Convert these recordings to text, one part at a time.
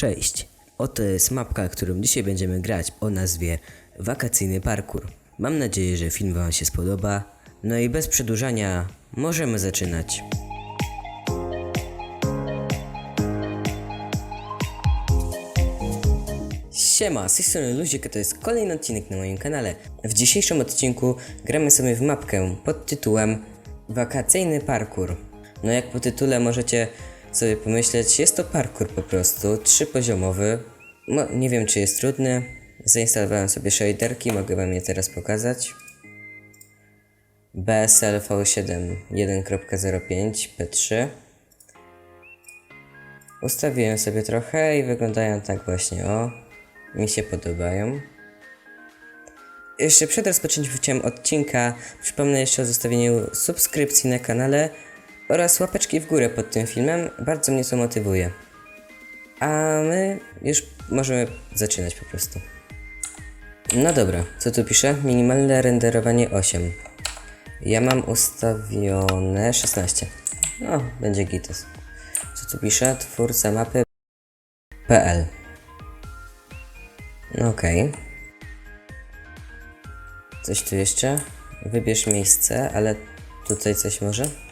Cześć, oto jest mapka, którą dzisiaj będziemy grać o nazwie Wakacyjny Parkour. Mam nadzieję, że film Wam się spodoba. No i bez przedłużania, możemy zaczynać. Siema, z tej strony Luzik, to jest kolejny odcinek na moim kanale. W dzisiejszym odcinku gramy sobie w mapkę pod tytułem Wakacyjny Parkour. No jak po tytule możecie sobie pomyśleć, jest to parkour po prostu, trzypoziomowy. Mo- nie wiem czy jest trudny. Zainstalowałem sobie shaderki, mogę wam je teraz pokazać. BSL V7 1.05 P3 Ustawiłem sobie trochę i wyglądają tak właśnie, o. Mi się podobają. Jeszcze przed rozpoczęciem odcinka przypomnę jeszcze o zostawieniu subskrypcji na kanale oraz łapeczki w górę pod tym filmem. Bardzo mnie to motywuje. A my już możemy zaczynać po prostu. No dobra, co tu pisze? Minimalne renderowanie 8. Ja mam ustawione 16. No, będzie gites. Co tu pisze? Twórca mapy PL. No okej. Coś tu jeszcze? Wybierz miejsce, ale tutaj coś może?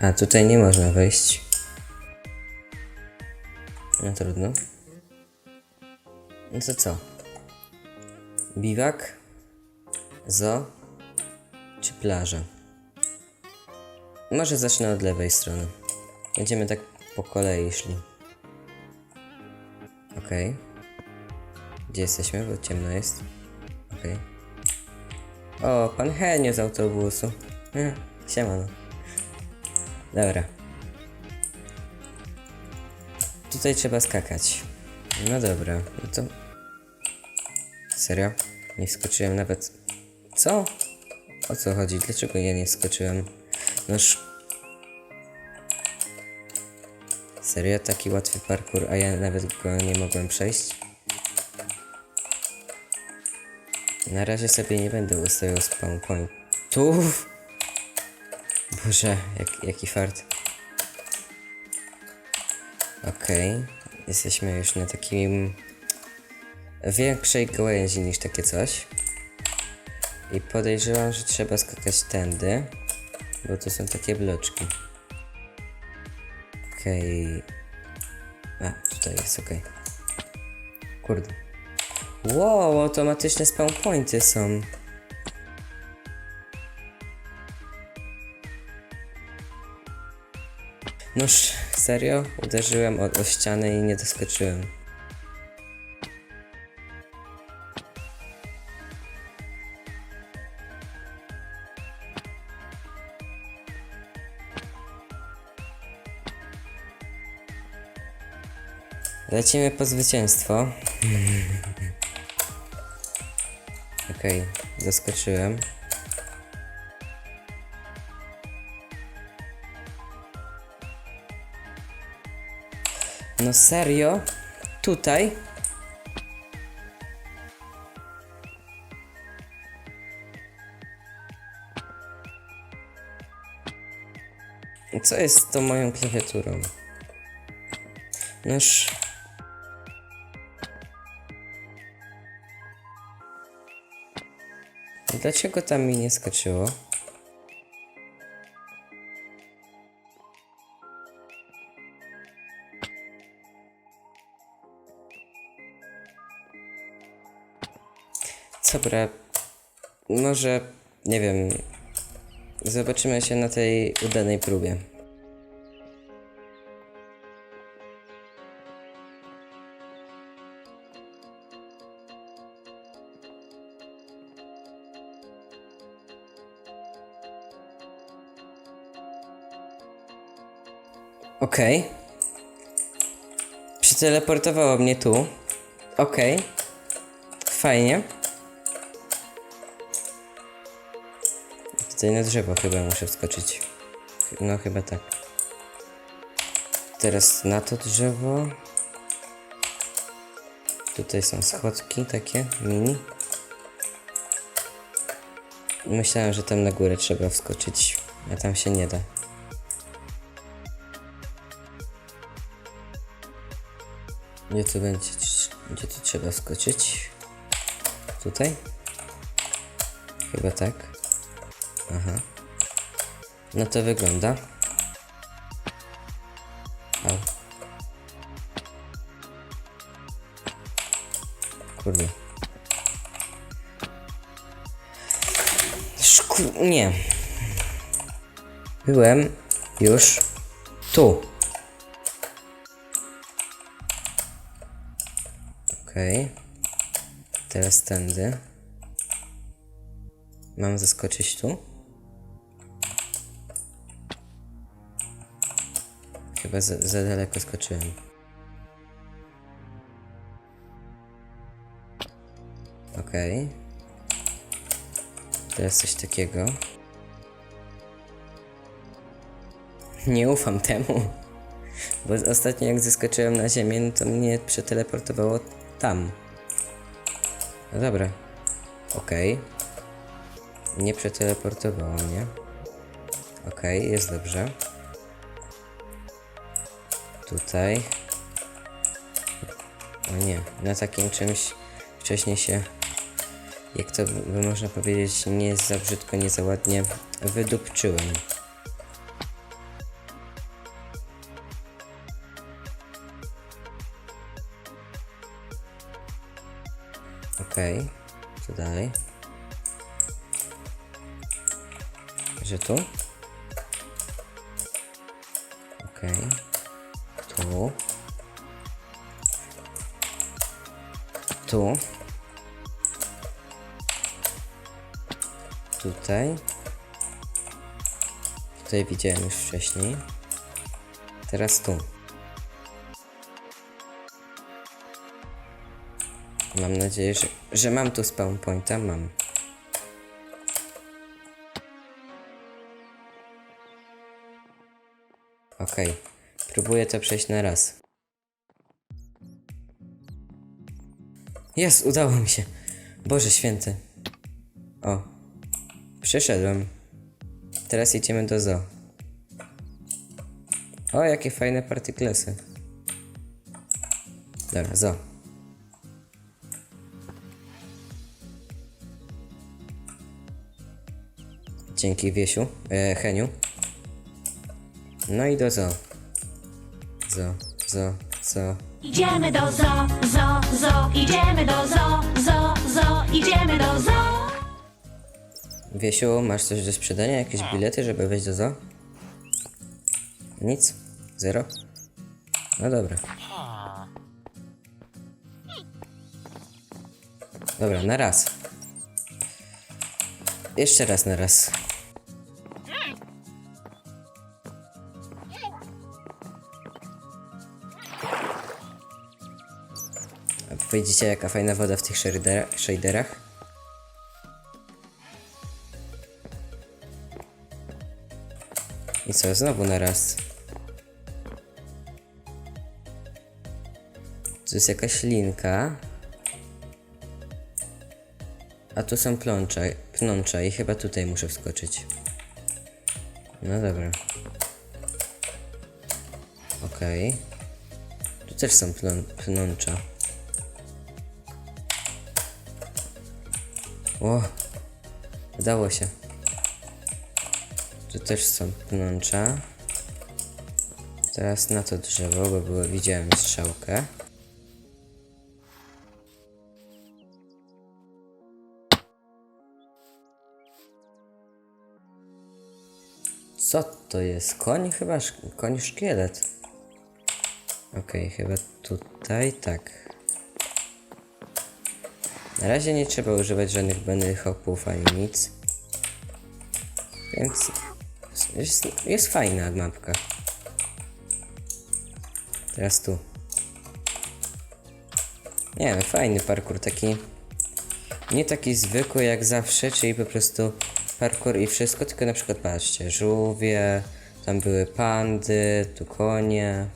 A tutaj nie można wejść. No trudno. No to co? Biwak? Zo? Czy plaża? Może zacznę od lewej strony. Będziemy tak po kolei szli. Okej. Gdzie jesteśmy? Bo ciemno jest. Okej. O, pan Henio z autobusu. Eh, siemano. Dobra. Tutaj trzeba skakać. No dobra, no to... Serio? Nie wskoczyłem nawet... Co? O co chodzi? Dlaczego ja nie wskoczyłem? Noż... Serio? Taki łatwy parkour, a ja nawet go nie mogłem przejść? Na razie sobie nie będę ustawiał spawn pointów. Boże, jak, jaki fart. Okej, jesteśmy już na takim większej gałęzi niż takie coś. I podejrzewam, że trzeba skakać tędy, bo to są takie bloczki. Okej. A, tutaj jest, okej. Kurde. Wow, automatyczne spawn pointy są. Noż, serio? Uderzyłem o, o ścianę i nie doskoczyłem. Lecimy po zwycięstwo. Okej, zaskoczyłem. No serio? Tutaj? Co jest z tą moją klawiaturą? Noż... Dlaczego tam mi nie skoczyło? Dobra, może nie wiem. Zobaczymy się na tej udanej próbie. Okej. Przeteleportowało mnie tu. Okej. Fajnie. Tutaj na drzewo chyba muszę wskoczyć. No chyba tak. Teraz na to drzewo. Tutaj są schodki takie, mini. Myślałem, że tam na górę trzeba wskoczyć, a tam się nie da. Gdzie tu będzie? Gdzie tu trzeba skoczyć? Tutaj? Chyba tak. Aha. No to wygląda. Au. Kurde. Nie. Byłem już tu. Okej. Teraz tędy. Mam zaskoczyć tu? Chyba za, za daleko skoczyłem. Okej. Teraz coś takiego. Nie ufam temu. Bo ostatnio jak zeskoczyłem na ziemię, no to mnie przeteleportowało tam. No dobra. Okej. Nie przeteleportowało mnie. Okej, jest dobrze. Tutaj. O nie, na takim czymś wcześniej się, jak to by można powiedzieć, nie za brzydko, nie za ładnie wydupczyłem. Okej, co dalej? Że tu? Okej. Tu. Tu. Tutaj. Tutaj widziałem już wcześniej. Teraz tu. Mam nadzieję, że, że mam tu spawn pointa. Mam. Okej. Próbuję to przejść na raz. Jest, udało mi się. Boże święty. O. Przeszedłem. Teraz idziemy do zoo. O, jakie fajne partyklesy. Dobra, zoo. Dzięki Wiesiu, e, Heniu. No i do zoo. Zoo, zoo, zoo. Idziemy do zo, zo, zo, idziemy do zo, zo, zo, idziemy do zo. Wiesiu, masz coś do sprzedania? Jakieś bilety, żeby wejść do zoo? Nic? Zero? No dobra. Dobra, na raz. Jeszcze raz na raz. Widzicie jaka fajna woda w tych shadera- shaderach? I co, znowu na raz. Tu jest jakaś linka. A tu są plącze, pnącza i chyba tutaj muszę wskoczyć. No dobra. Okej. Tu też są pnącza. O! Udało się. Tu też są pnącza. Teraz na to drzewo, bo było, widziałem strzałkę. Co to jest? Koń? Chyba koń szkielet. Okej, chyba tutaj tak. Na razie nie trzeba używać żadnych bunny hopów ani nic. Więc jest, jest fajna mapka. Teraz tu. Nie wiem, fajny parkour, taki nie taki zwykły jak zawsze, czyli po prostu parkour i wszystko, tylko na przykład patrzcie, żółwie, tam były pandy, tu konie.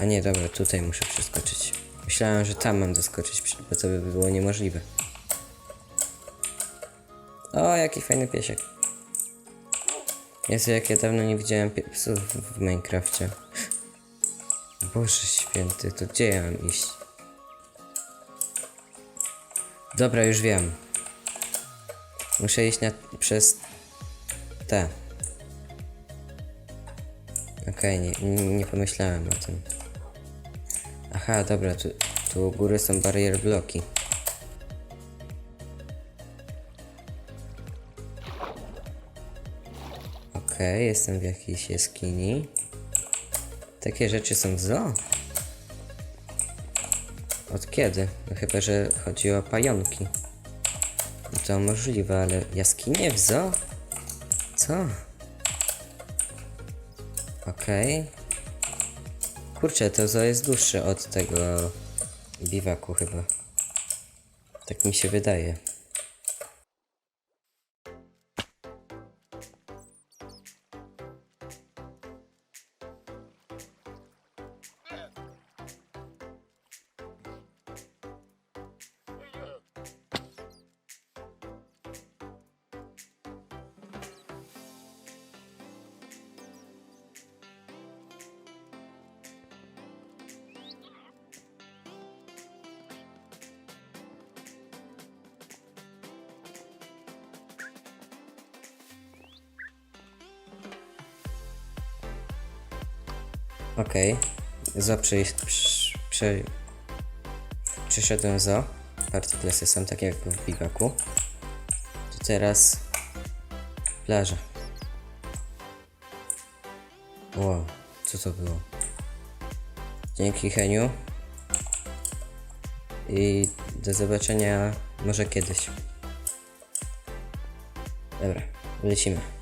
A nie, dobra, tutaj muszę przeskoczyć. Myślałem, że tam mam doskoczyć, bo to by było niemożliwe. O, jaki fajny piesiek. Jezu, jak ja dawno nie widziałem psów w, Minecrafcie. Boże święty, to gdzie ja mam iść? Dobra, już wiem. Muszę iść na, przez te. Okej, nie, nie, nie pomyślałem o tym. Aha, dobra, tu, tu u góry są barier bloki. Okej, jestem w jakiejś jaskini. Takie rzeczy są w zoo? Od kiedy? No chyba, że chodzi o pająki. No to możliwe, ale jaskinie w zoo? Co? Okej. Kurczę, to zoo jest dłuższe od tego biwaku chyba. Tak mi się wydaje. Okej. Zo przyjść. Przy, przy, przyszedłem zo. Partyklesy są takie jak w biwaku. To teraz plaża. Wow, co to było? Dzięki Heniu. I do zobaczenia może kiedyś. Dobra, lecimy.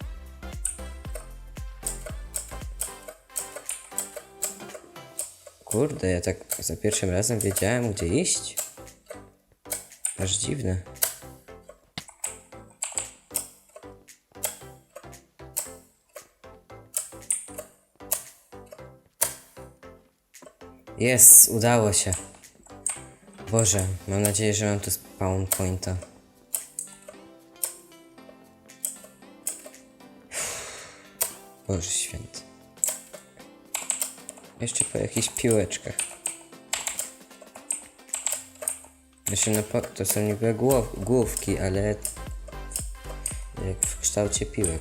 Kurde, ja tak za pierwszym razem wiedziałem gdzie iść. Aż dziwne. Jest, udało się. Boże, mam nadzieję, że mam tu spawn pointa. Boże święty. Jeszcze po jakichś piłeczkach. Znaczy, no po, to są niby głow, główki, ale jak w kształcie piłek.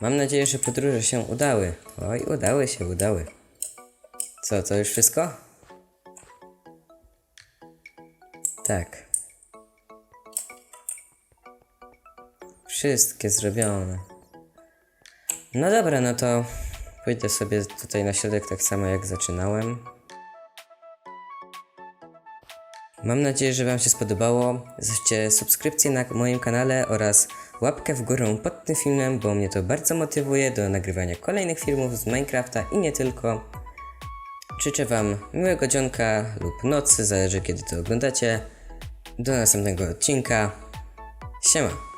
Mam nadzieję, że podróże się udały. Oj, udały się, udały. Co, to już wszystko? Tak. Wszystkie zrobione. No dobra, no to pójdę sobie tutaj na środek tak samo jak zaczynałem. Mam nadzieję, że Wam się spodobało. Zostawcie subskrypcję na moim kanale oraz łapkę w górę pod tym filmem, bo mnie to bardzo motywuje do nagrywania kolejnych filmów z Minecrafta i nie tylko. Życzę Wam miłego dzionka lub nocy, zależy kiedy to oglądacie. Do następnego odcinka. Siema.